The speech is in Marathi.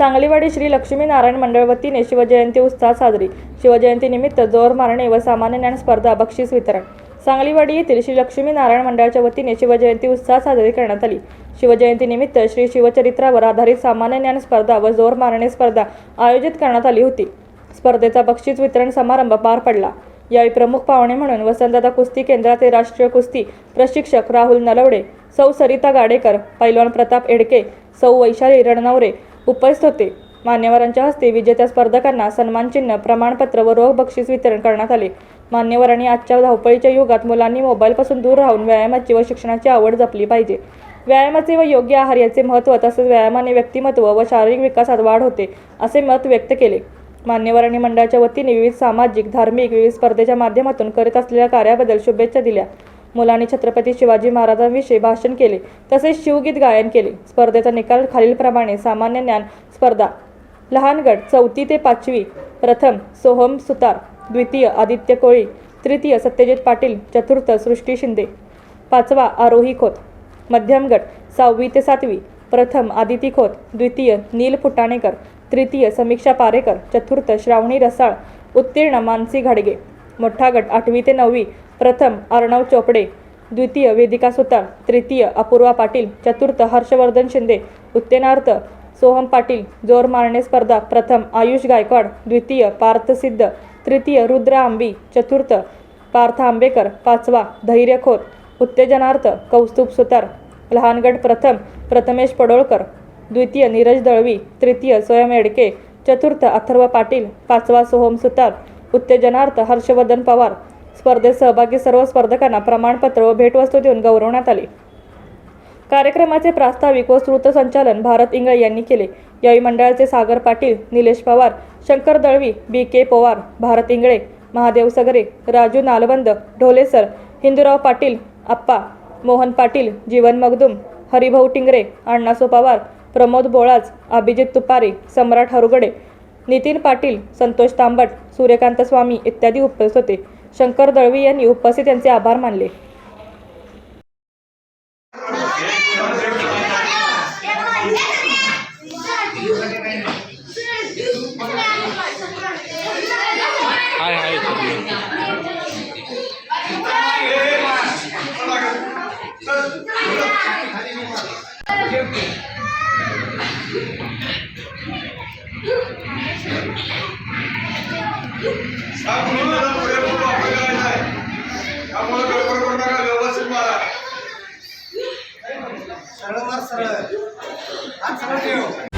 सांगलीवाडी श्री लक्ष्मीनारायण मंडळ वतीने शिवजयंती उत्साह साजरी. शिवजयंतीनिमित्त जोर मारणे व सामान्य ज्ञान स्पर्धा बक्षीस वितरण. सांगलीवाडी येथील श्री लक्ष्मीनारायण मंडळाच्या वतीने शिवजयंती उत्साह साजरी करण्यात आली. शिवजयंतीनिमित्त श्री शिवचरित्रावर आधारित सामान्य ज्ञान स्पर्धा व जोर मारणे स्पर्धा आयोजित करण्यात आली होती. स्पर्धेचा बक्षीस वितरण समारंभ पार पडला. यावेळी प्रमुख पाहुणे म्हणून वसंतदादा कुस्ती केंद्राचे राष्ट्रीय कुस्ती प्रशिक्षक राहुल नलवडे सौ सरिता गाडेकर पैलवान प्रताप एडके सौ वैशाली रणनवरे उपस्थित होते. मान्यवरांच्या हस्ते विजेत्या स्पर्धकांना सन्मानचिन्ह प्रमाणपत्र व रोख बक्षीस वितरण करण्यात आले. मान्यवरांनी आजच्या धावपळीच्या युगात मुलांनी मोबाईलपासून दूर राहून व्यायामाची व शिक्षणाची आवड जपली पाहिजे. व्यायामाचे व योग्य आहार याचे महत्त्व तसेच व्यायामाने व्यक्तिमत्व व शारीरिक विकासात वाढ होते असे मत व्यक्त केले. मान्यवरांनी मंडळाच्या वतीने विविध सामाजिक धार्मिक विविध स्पर्धेच्या माध्यमातून करीत असलेल्या कार्याबद्दल शुभेच्छा दिल्या. मुलांनी छत्रपती शिवाजी महाराजांविषयी भाषण केले. तसेच शिवगीत गायन केले. स्पर्धेचा निकाल खालीलप्रमाणे सामान्य ज्ञान स्पर्धा लहान गट चौथी ते पाचवी प्रथम सोहम सुतार द्वितीय आदित्य कोळी तृतीय सत्यजित पाटील चतुर्थ सृष्टी शिंदे पाचवा आरोही खोत मध्यम गट सहावी ते सातवी प्रथम आदिती खोत द्वितीय नील फुटाणेकर तृतीय समीक्षा पारेकर चतुर्थ श्रावणी रसाळ उत्तीर्ण मानसी घाडगे. मोठा गट आठवी ते नववी प्रथम अर्णव चोपडे द्वितीय वेदिका सुतार तृतीय अपूर्वा पाटील चतुर्थ हर्षवर्धन शिंदे उत्तेनार्थ सोहम पाटील जोर मारणे स्पर्धा प्रथम आयुष गायकवाड द्वितीय पार्थ सिद्ध तृतीय रुद्र आंबी चतुर्थ पार्थ आंबेकर पाचवा धैर्य खोत उत्तेजनार्थ कौस्तुभ सुतार लहानगड प्रथम प्रथमेश पडोळकर द्वितीय नीरज दळवी तृतीय स्वयं एडके चतुर्थ अथर्व पाटील पाचवा सोहम सुतार उत्तेजनार्थ हर्षवर्धन पवार स्पर्धेत सहभागी सर्व स्पर्धकांना प्रमाणपत्र व भेटवस्तू देऊन गौरवण्यात आले. कार्यक्रमाचे प्रास्ताविक व सूत्रसंचालन भारत इंगळे यांनी केले. यावेळी मंडळाचे सागर पाटील निलेश पवार शंकर दळवी बी के पवार भारत इंगळे महादेव सगरे राजू नालबंद ढोलेसर हिंदूराव पाटील आप्पा मोहन पाटील जीवन मगदुम हरिभाऊ टिंगरे अण्णासो पवार प्रमोद बोळाज अभिजित तुपारे सम्राट हरुगडे नितीन पाटील संतोष तांबट सूर्यकांत स्वामी इत्यादी उपस्थित होते. शंकर दळवी यांनी उपस्थित यांचे आभार मानले. सरळ मार सरळ हात सरळ ठेव